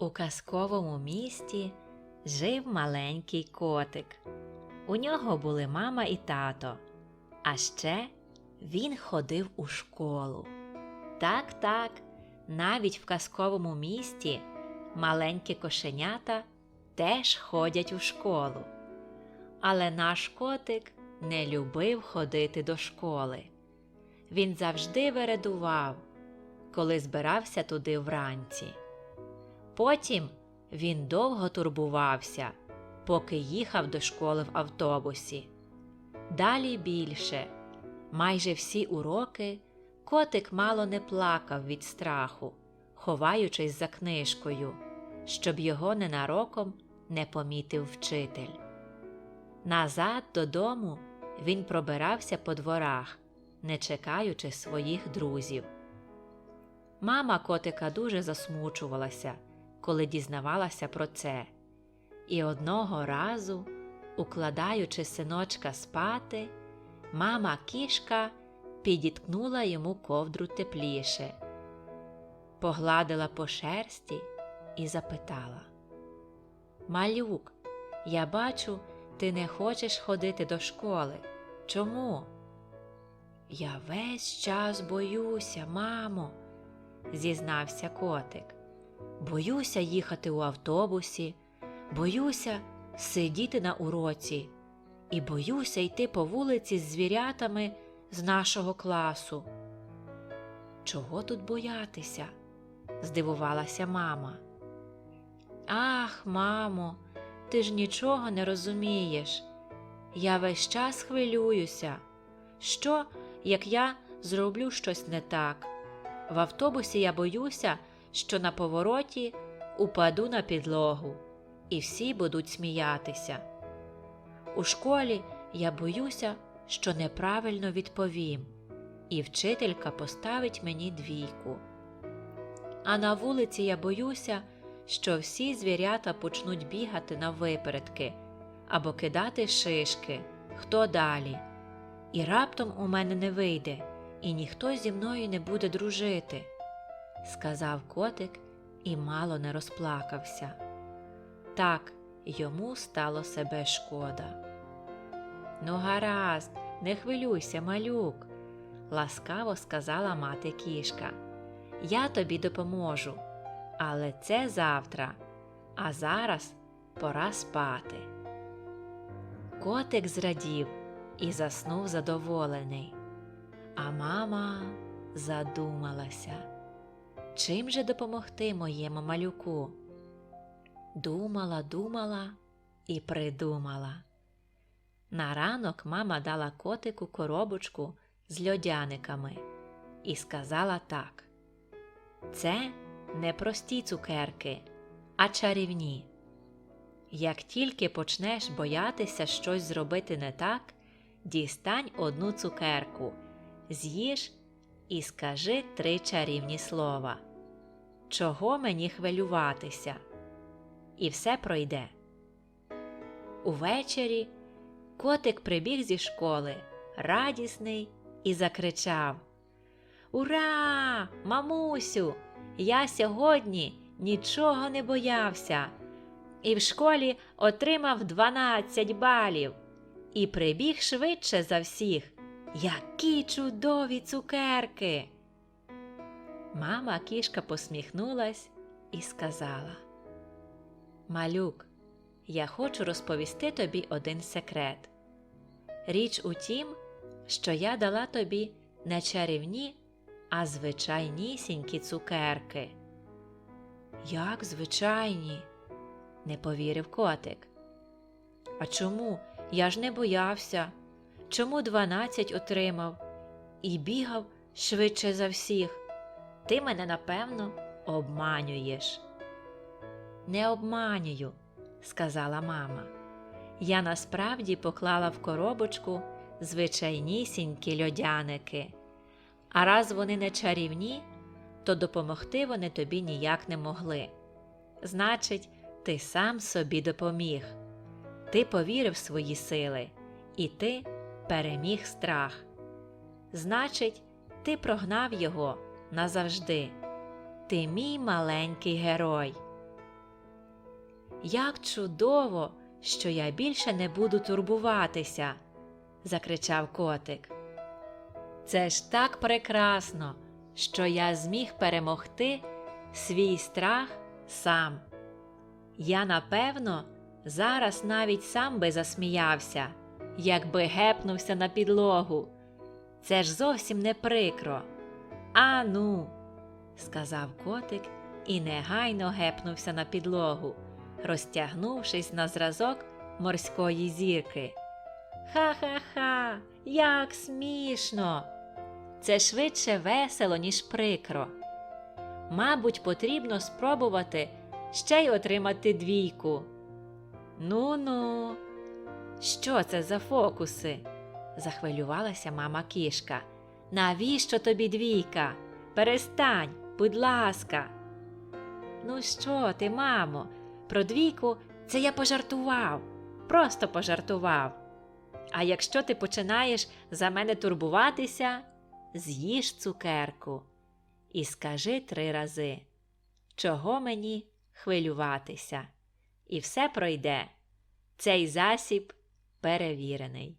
У казковому місті жив маленький котик. У нього були мама і тато, а ще він ходив у школу. Так, так, навіть в казковому місті маленькі кошенята теж ходять у школу. Але наш котик не любив ходити до школи. Він завжди вередував, коли збирався туди вранці. Потім він довго турбувався, поки їхав до школи в автобусі. Далі більше, майже всі уроки котик мало не плакав від страху, ховаючись за книжкою, щоб його ненароком не помітив вчитель. Назад додому він пробирався по дворах, не чекаючи своїх друзів. Мама котика дуже засмучувалася, коли дізнавалася про це, і одного разу, укладаючи синочка спати, мама кішка підіткнула йому ковдру тепліше, погладила по шерсті і запитала Малюк, я бачу, ти не хочеш ходити до школи. Чому? Я весь час боюся, мамо, зізнався котик. Боюся їхати у автобусі, боюся сидіти на уроці і боюся йти по вулиці з звірятами з нашого класу. Чого тут боятися? здивувалася мама. Ах, мамо, ти ж нічого не розумієш. Я весь час хвилююся. Що, як я зроблю щось не так? В автобусі я боюся, що на повороті упаду на підлогу, і всі будуть сміятися. У школі я боюся, що неправильно відповім, і вчителька поставить мені двійку. А на вулиці я боюся, що всі звірята почнуть бігати на випередки або кидати шишки, хто далі. І раптом у мене не вийде, і ніхто зі мною не буде дружити, сказав котик і мало не розплакався. Так йому стало себе шкода. Ну, гаразд, не хвилюйся, малюк, ласкаво сказала мати кішка. Я тобі допоможу, але це завтра, а зараз пора спати. Котик зрадів і заснув задоволений, а мама задумалася, чим же допомогти моєму малюку? Думала, думала і придумала. На ранок мама дала котику коробочку з льодяниками і сказала так: Це не прості цукерки, а чарівні. Як тільки почнеш боятися щось зробити не так, дістань одну цукерку, з'їж і скажи три чарівні слова. Чого мені хвилюватися? І все пройде. Увечері котик прибіг зі школи, радісний, і закричав Ура, мамусю! Я сьогодні нічого не боявся і в школі отримав 12 балів і прибіг швидше за всіх. Які чудові цукерки. Мама кішка посміхнулась і сказала Малюк, я хочу розповісти тобі один секрет. Річ у тім, що я дала тобі не чарівні, а звичайнісінькі цукерки. Як звичайні? не повірив котик. А чому? Я ж не боявся. Чому дванадцять отримав і бігав швидше за всіх? Ти мене, напевно, обманюєш. Не обманюю, сказала мама. Я насправді поклала в коробочку звичайнісінькі льодяники, а раз вони не чарівні, то допомогти вони тобі ніяк не могли. Значить, ти сам собі допоміг, ти повірив в свої сили, і ти переміг страх. Значить, ти прогнав його назавжди. Ти мій маленький герой. Як чудово, що я більше не буду турбуватися, закричав котик. Це ж так прекрасно, що я зміг перемогти свій страх сам. Я, напевно, зараз навіть сам би засміявся, якби гепнувся на підлогу. Це ж зовсім не прикро. А ну, сказав котик і негайно гепнувся на підлогу, розтягнувшись на зразок морської зірки. Ха-ха-ха, як смішно! Це швидше весело, ніж прикро. Мабуть, потрібно спробувати ще й отримати двійку. Ну ну, що це за фокуси? захвилювалася мама кішка. Навіщо тобі двійка? Перестань, будь ласка. Ну що ти, мамо, про двійку це я пожартував, просто пожартував. А якщо ти починаєш за мене турбуватися, з'їж цукерку і скажи три рази, чого мені хвилюватися, і все пройде. Цей засіб перевірений.